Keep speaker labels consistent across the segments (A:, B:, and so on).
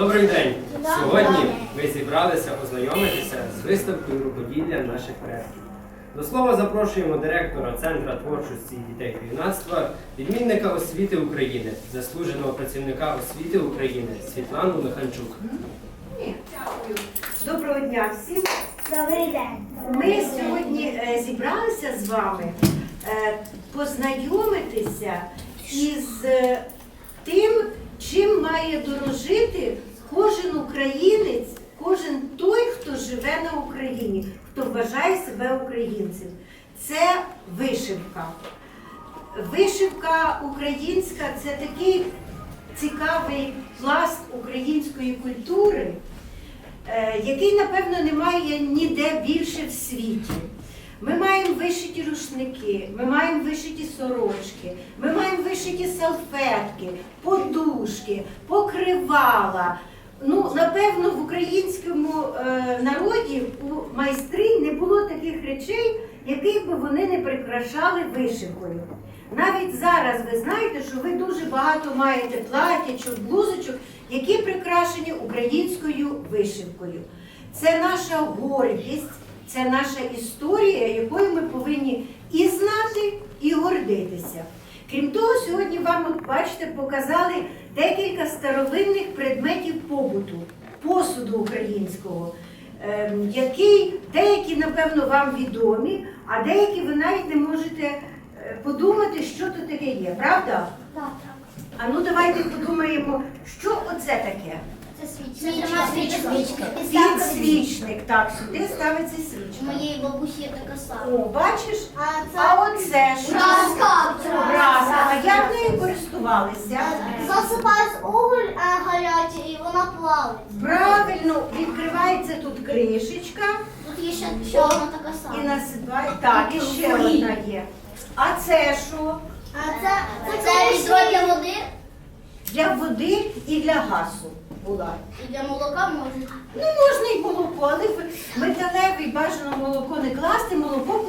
A: Добрий день! Сьогодні ми зібралися ознайомитися з виставкою рукоділля наших предків. До слова запрошуємо директора Центру творчості дітей та юнацтва, відмінника освіти України, заслуженого працівника освіти України Світлану Миханчук.
B: Доброго дня всім.
C: Добрий день.
B: Ми сьогодні е, зібралися з вами е, познайомитися із е, тим, чим має дорожити кожен українець, кожен той, хто живе на Україні, хто вважає себе українцем. Це вишивка. Вишивка українська це такий цікавий пласт української культури, е, який, напевно, немає ніде більше в світі. Ми маємо вишиті рушники, ми маємо вишиті сорочки, ми маємо вишиті салфетки, подушки, покривала. Ну, напевно, в українському е, народі у майстринь не було таких речей, яких би вони не прикрашали вишивкою. Навіть зараз ви знаєте, що ви дуже багато маєте платячок, блузочок, які прикрашені українською вишивкою. Це наша гордість, це наша історія, якою ми повинні і знати, і гордитися. Крім того, сьогодні вам, бачите, показали декілька старовинних предметів побуту, посуду українського, які який деякі, напевно, вам відомі, а деякі ви навіть не можете е, подумати, що тут таке є, правда?
C: Так.
B: А ну давайте подумаємо, що оце таке.
C: Це свічка. Свічка.
B: Підсвічник. Так, сюди ставиться
C: У
B: свічка.
C: моєї бабусі є така сама.
B: О, бачиш?
C: А
B: А оце що?
C: Праска.
B: Праска. А як нею користувалися?
C: Засипаєш уголь а, гарячий і вона плавить.
B: Правильно, відкривається тут кришечка
C: Тут є ще, ще одна така
B: і
C: сама.
B: насипає. Так, і ще одна є. А це що?
C: А це, це, це відро для води
B: Для води і для газу була.
C: і для молока може.
B: Ну, можна і молоко, але і бажано молоко не класти, молоко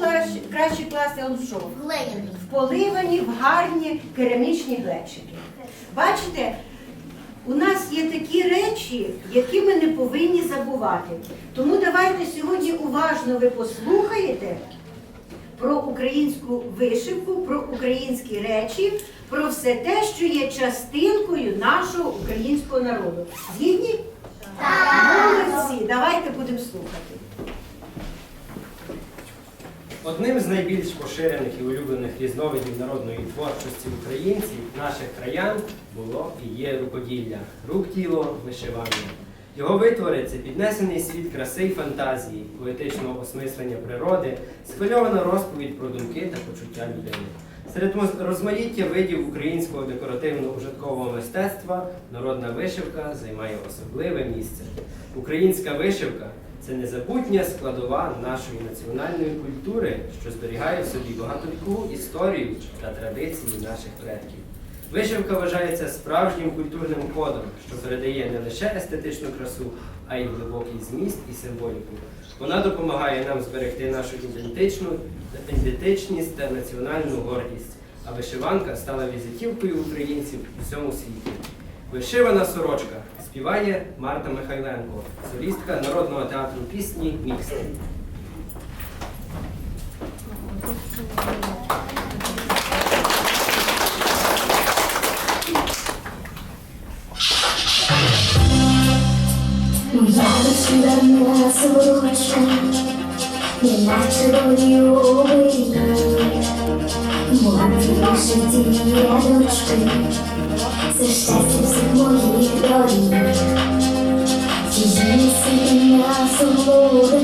B: краще, класти в що? В поливані, в гарні керамічні глечики. Бачите, у нас є такі речі, які ми не повинні забувати. Тому давайте сьогодні уважно ви послухаєте про українську вишивку, про українські речі, про все те, що є частинкою нашого українського народу. Згідні? Молодці, давайте будемо слухати.
A: Одним з найбільш поширених і улюблених різновидів народної творчості українців, наших краян, було і є рукоділля, рук тіло, вишивання. Його витвори це піднесений світ краси й фантазії, поетичного осмислення природи, схвильована розповідь про думки та почуття людини. Серед розмаїття видів українського декоративно-ужиткового мистецтва народна вишивка займає особливе місце. Українська вишивка це незабутня складова нашої національної культури, що зберігає в собі багатовікову історію та традиції наших предків. Вишивка вважається справжнім культурним кодом, що передає не лише естетичну красу, а й глибокий зміст і символіку. Вона допомагає нам зберегти нашу ідентичну, ідентичність та національну гордість. А вишиванка стала візитівкою українців у всьому світі. Вишивана сорочка співає Марта Михайленко, солістка народного театру пісні Мікстер.
D: Сорочка, неначе волюбить, мої вишиті рядочки, це щастя всіх моїх доріг. Її сильна свобода,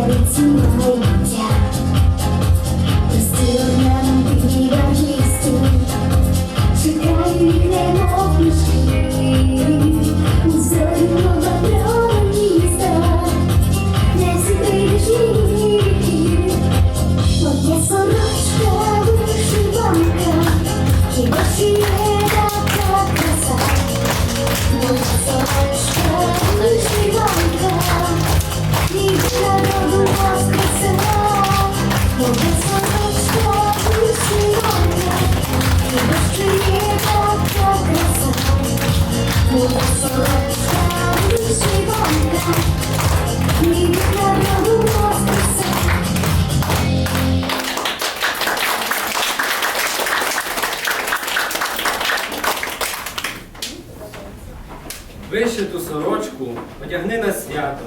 D: every time
A: сорочку одягни на свято,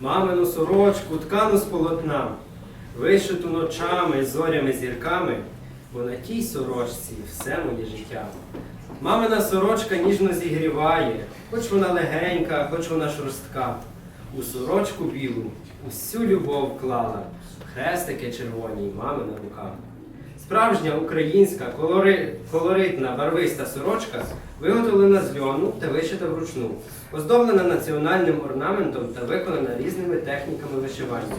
A: мамину сорочку, ткану з полотна, вишиту ночами, зорями, зірками, бо на тій сорочці все моє життя. Мамина сорочка ніжно зігріває, хоч вона легенька, хоч вона шорстка. У сорочку білу усю любов вклала, хрестики червоні, мамина рука. Справжня українська колори... колоритна барвиста сорочка виготовлена з льону та вишита вручну, оздоблена національним орнаментом та виконана різними техніками вишивання,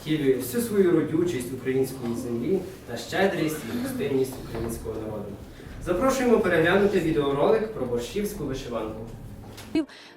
A: втілює всю свою родючість української землі та щедрість і гостинність українського народу. Запрошуємо переглянути відеоролик про борщівську вишиванку.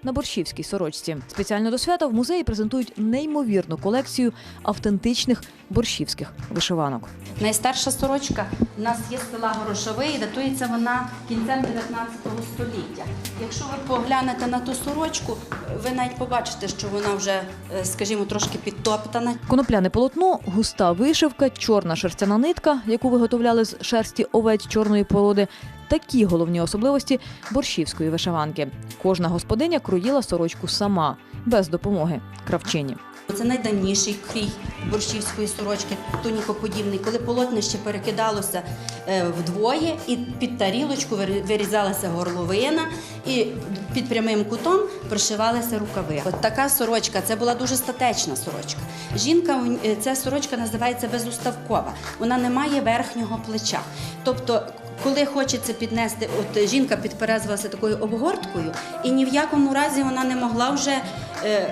E: На борщівській сорочці. Спеціально до свята в музеї презентують неймовірну колекцію автентичних борщівських вишиванок.
F: Найстарша сорочка у нас є з села Горошовий, і датується вона кінцем 19 століття. Якщо ви поглянете на ту сорочку, ви навіть побачите, що вона вже, е, скажімо, трошки підтоптана.
E: Конопляне полотно, густа вишивка, чорна шерстяна нитка, яку виготовляли з шерсті овець чорної породи. Такі головні особливості борщівської вишиванки. Кожна господиня кроїла сорочку сама, без допомоги кравчині.
F: Це найдавніший крій борщівської сорочки, тунікоподібний, коли полотнище перекидалося е, вдвоє, і під тарілочку вирізалася горловина, і під прямим кутом пришивалися рукави. От така сорочка, це була дуже статечна сорочка. Жінка, е, ця сорочка називається безуставкова, вона не має верхнього плеча. Тобто, коли хочеться піднести, от жінка підперезувалася такою обгорткою, і ні в якому разі вона не могла вже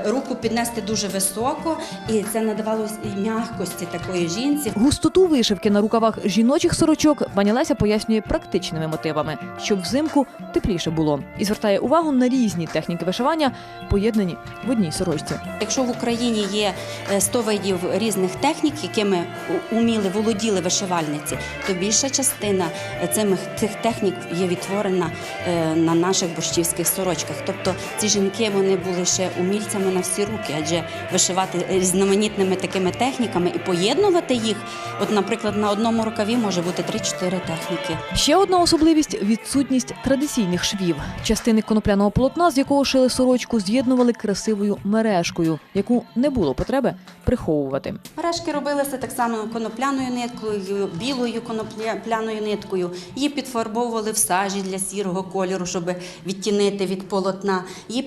F: руку піднести дуже високо, і це надавало і м'якості такої жінці.
E: Густоту вишивки на рукавах жіночих сорочок пані Леся пояснює практичними мотивами, щоб взимку тепліше було, і звертає увагу на різні техніки вишивання, поєднані в одній сорочці.
F: Якщо в Україні є е, 100 видів різних технік, якими уміли, володіли вишивальниці, то більша частина е, цих, технік є відтворена е, на наших борщівських сорочках. Тобто ці жінки вони були ще умільцями на всі руки, адже вишивати різноманітними такими техніками і поєднувати їх. От, наприклад, на одному рукаві може бути 3-4 техніки.
E: Ще одна особливість відсутність традиційних швів. Частини конопляного полотна, з якого шили сорочку, з'єднували красивою мережкою, яку не було потреби приховувати.
F: Мережки робилися так само конопляною ниткою, білою конопляною ниткою. Її підфарбовували в сажі для сірого кольору, щоб відтінити від полотна. Її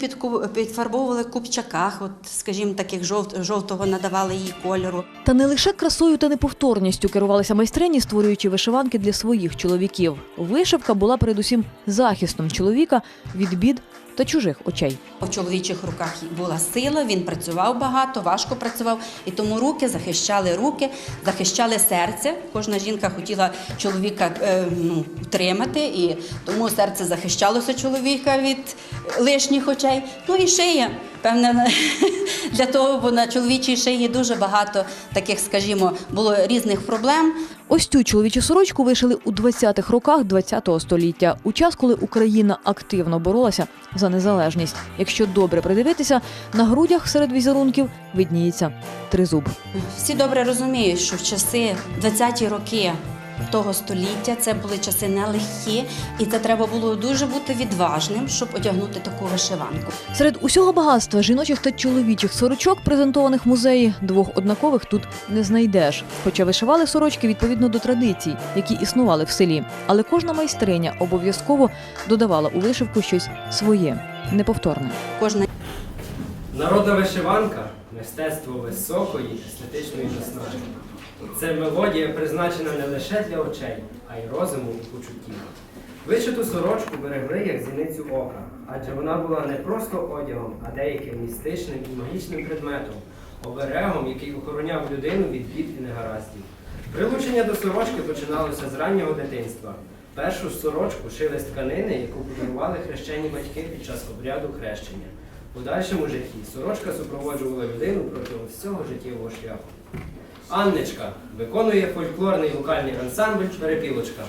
F: підфарбовували в купчаках, от, скажімо, таких жовт, жовтого надавали їй кольору.
E: Та не лише красою та неповторністю керувалися майстрині, створюючи вишиванки для своїх чоловіків. Вишивка була передусім захистом чоловіка від бід та чужих очей.
F: В чоловічих руках була сила, він працював багато, важко працював, і тому руки захищали руки, захищали серце. Кожна жінка хотіла чоловіка е, ну, втримати, і тому серце захищалося чоловіка від лишніх очей. Ну і шия. Певне, для того, бо на чоловічій шиї дуже багато таких, скажімо, було різних проблем.
E: Ось цю чоловічу сорочку вишили у 20-х роках ХХ століття, у час, коли Україна активно боролася за незалежність. Якщо добре придивитися, на грудях серед візерунків видніється тризуб.
F: Всі добре розуміють, що в часи 20-ті роки того століття це були часи нелегкі, і це треба було дуже бути відважним, щоб одягнути таку вишиванку.
E: Серед усього багатства жіночих та чоловічих сорочок, презентованих в музеї, двох однакових тут не знайдеш. Хоча вишивали сорочки відповідно до традицій, які існували в селі. Але кожна майстриня обов'язково додавала у вишивку щось своє, неповторне.
F: Кожна
A: Народна вишиванка мистецтво високої естетичної наснаги. Це мелодія призначена не лише для очей, а й розуму і почуттів. Вишиту сорочку берегли як зіницю ока, адже вона була не просто одягом, а деяким містичним і магічним предметом, оберегом, який охороняв людину від бід і негараздів. Прилучення до сорочки починалося з раннього дитинства. Першу сорочку шили з тканини, яку подарували хрещені батьки під час обряду хрещення. У подальшому житті сорочка супроводжувала людину протягом всього життєвого шляху. Анничка виконує фольклорний вокальний ансамбль Перепілочка.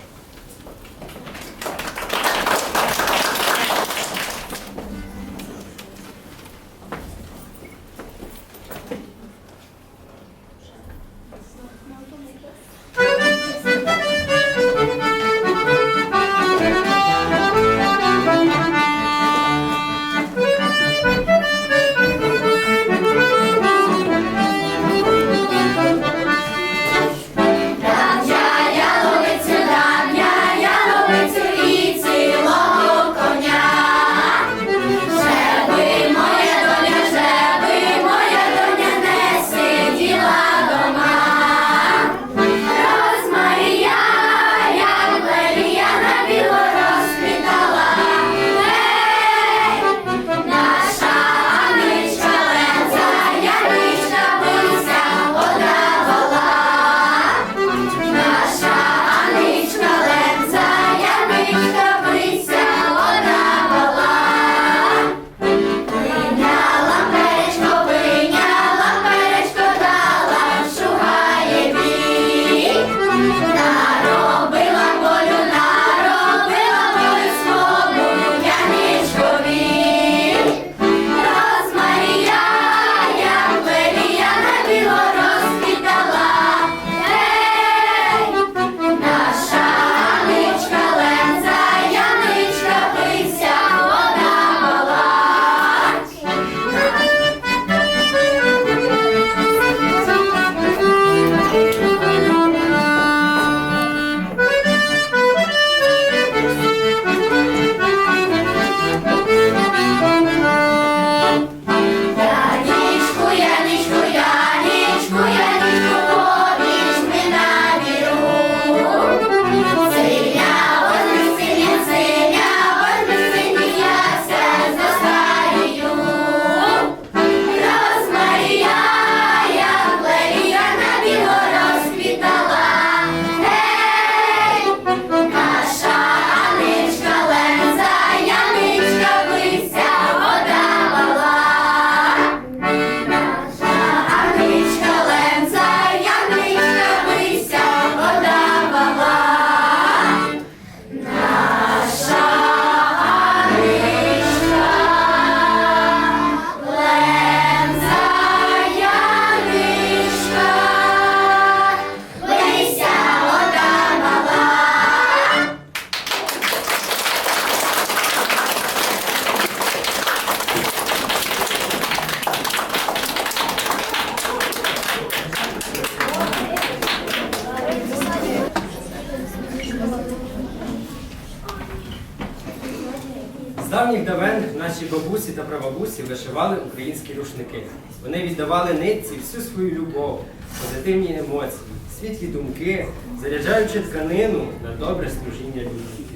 G: Українські рушники. Вони віддавали нитці всю свою любов, позитивні емоції, світлі думки, заряджаючи тканину на добре служіння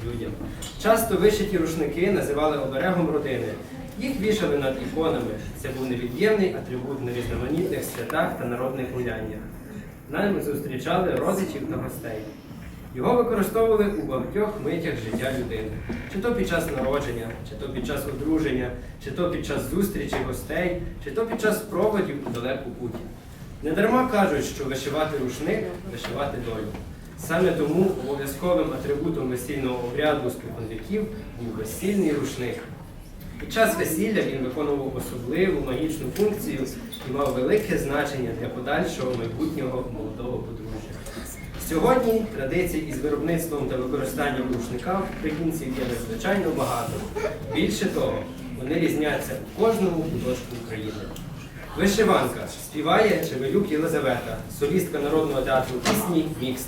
G: людям. Часто вишиті рушники називали оберегом родини. Їх вішали над іконами. Це був невід'ємний атрибут на різноманітних святах та народних гуляннях. Нами зустрічали родичів та гостей. Його використовували у багатьох митях життя людини, чи то під час народження, чи то під час одруження, чи то під час зустрічі гостей, чи то під час проводів у далеку путі. Недарма кажуть, що вишивати рушник вишивати долю. Саме тому обов'язковим атрибутом весільного обряду спокон був весільний рушник. Під час весілля він виконував особливу магічну функцію і мав велике значення для подальшого майбутнього молодого подружжя. Сьогодні традицій із виробництвом та використанням рушника в українців є надзвичайно багато. Більше того, вони різняться у кожному куточку України. Вишиванка співає Чевелюк Єлизавета, солістка народного театру пісні Мікст.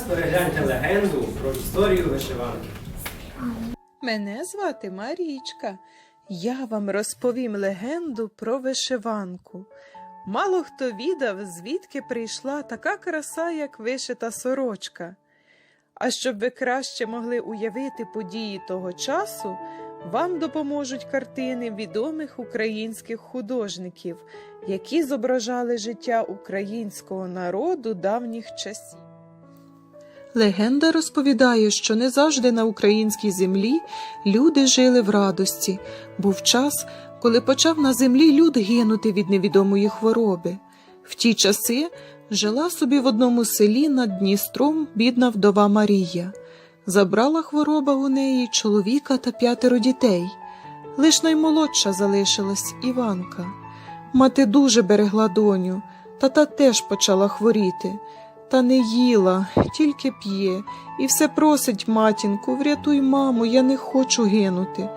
G: Зараз перегляньте легенду про історію вишиванки.
H: Мене звати Марічка. Я вам розповім легенду про вишиванку. Мало хто відав, звідки прийшла така краса, як вишита сорочка. А щоб ви краще могли уявити події того часу, вам допоможуть картини відомих українських художників, які зображали життя українського народу давніх часів. Легенда розповідає, що не завжди на українській землі люди жили в радості. Був час, коли почав на землі люд гинути від невідомої хвороби. В ті часи жила собі в одному селі над Дністром бідна вдова Марія. Забрала хвороба у неї чоловіка та п'ятеро дітей. Лиш наймолодша залишилась Іванка. Мати дуже берегла доню, та та теж почала хворіти. Та не їла, тільки п'є, і все просить матінку, врятуй, маму, я не хочу гинути.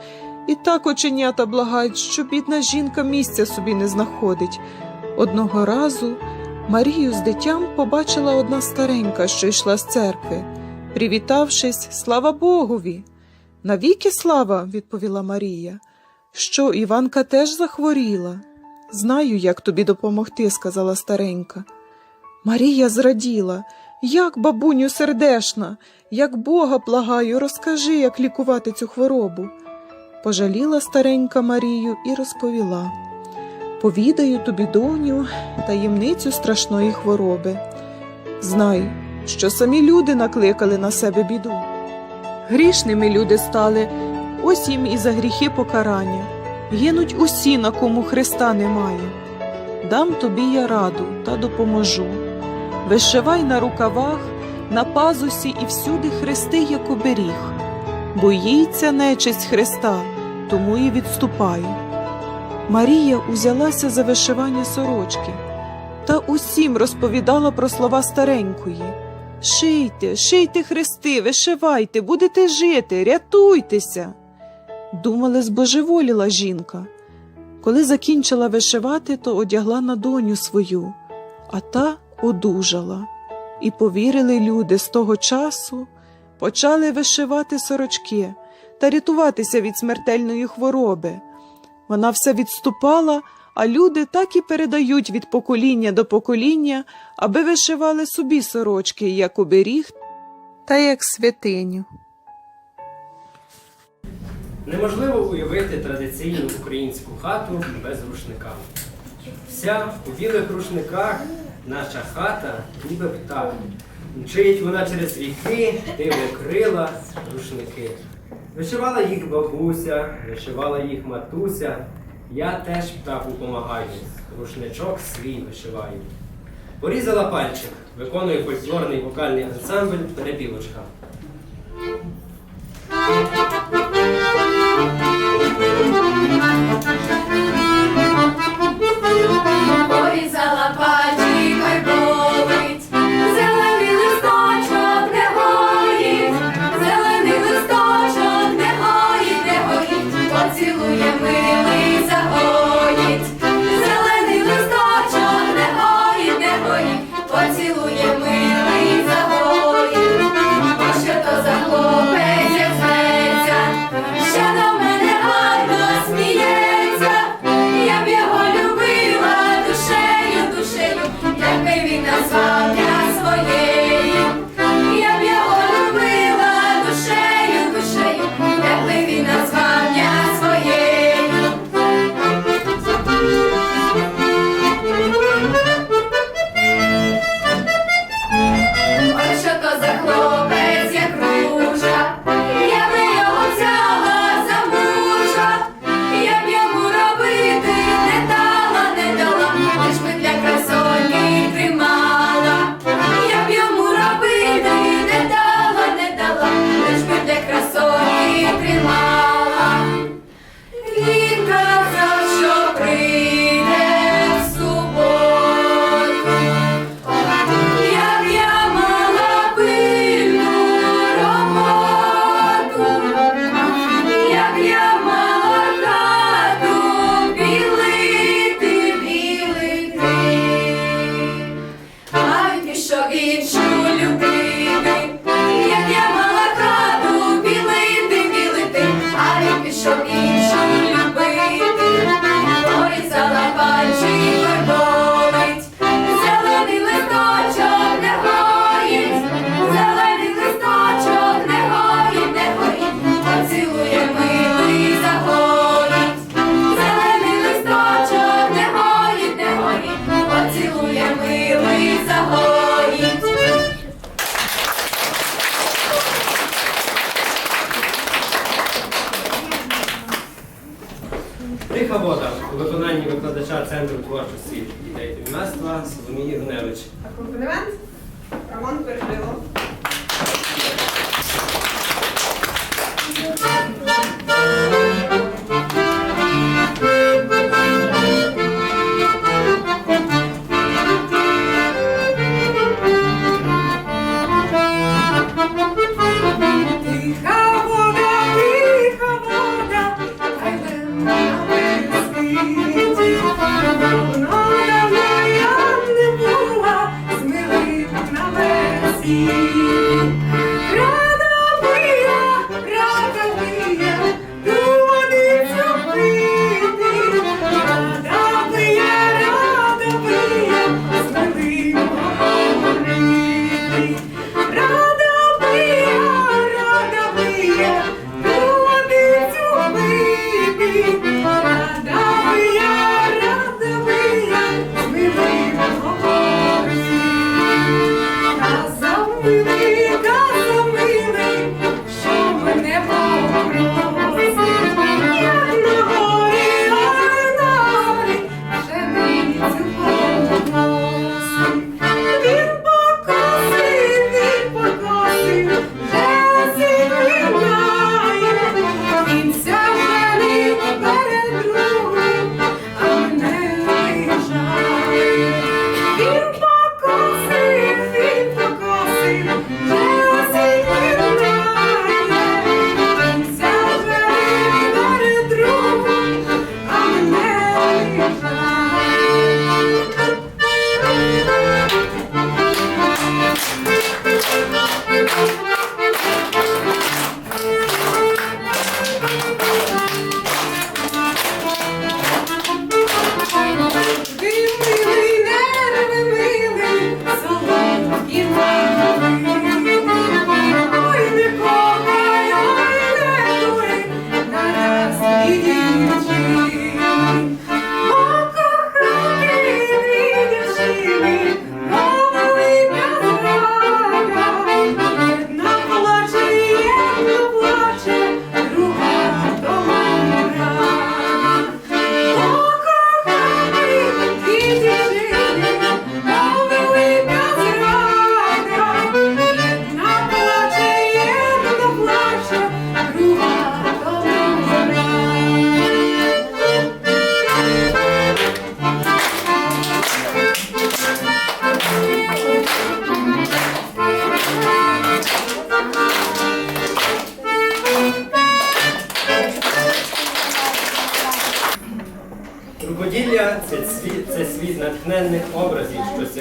H: І так оченята благають, що бідна жінка місця собі не знаходить. Одного разу Марію з дитям побачила одна старенька, що йшла з церкви. Привітавшись, слава Богові. Навіки слава, відповіла Марія. Що, Іванка теж захворіла? Знаю, як тобі допомогти, сказала старенька. Марія зраділа. Як, бабуню, сердешна, як Бога благаю, розкажи, як лікувати цю хворобу. Пожаліла старенька Марію і розповіла. Повідаю тобі, доню, таємницю страшної хвороби. Знай, що самі люди накликали на себе біду. Грішними люди стали, ось їм і за гріхи покарання. Гинуть усі, на кому Христа немає. Дам тобі я раду та допоможу. Вишивай на рукавах, на пазусі і всюди хрести, як оберіг. Боїться нечисть Христа, тому і відступає. Марія узялася за вишивання сорочки та усім розповідала про слова старенької. Шийте, шийте хрести, вишивайте, будете жити, рятуйтеся. Думали, збожеволіла жінка. Коли закінчила вишивати, то одягла на доню свою, а та одужала. І повірили люди з того часу, почали вишивати сорочки та рятуватися від смертельної хвороби. Вона все відступала, а люди так і передають від покоління до покоління, аби вишивали собі сорочки, як оберіг та як святиню.
A: Неможливо уявити традиційну українську хату без рушника. Вся у білих рушниках наша хата, ніби птах. Мчить вона через віки, диво крила, рушники. Вишивала їх бабуся, вишивала їх матуся. Я теж птаху помагаю, рушничок свій вишиваю. Порізала пальчик, виконує фольклорний вокальний ансамбль Перепілочка.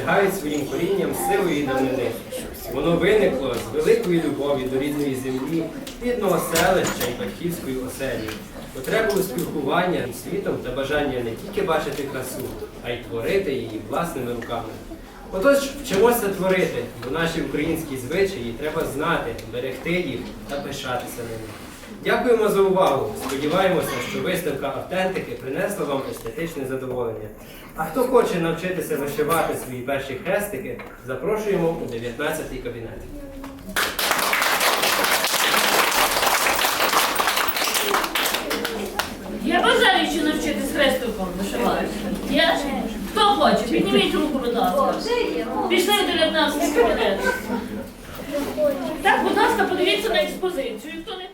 A: Сягають своїм корінням силої давнини. Воно виникло з великої любові до рідної землі, рідного селища і батьківської оселі, потребою спілкування з світом та бажання не тільки бачити красу, а й творити її власними руками. Отож, вчимося творити, бо наші українські звичаї треба знати, берегти їх та пишатися ними. Дякуємо за увагу. Сподіваємося, що виставка автентики принесла вам естетичне задоволення. А хто хоче навчитися вишивати свої перші хрестики, запрошуємо у 19-й кабінет.
I: Я бажаючи навчитись хрестиком вишивати. Є? Хто хоче? Підніміть руку, будь ласка. Пішли в 19 кабінет. Так, будь ласка, подивіться на експозицію. Хто не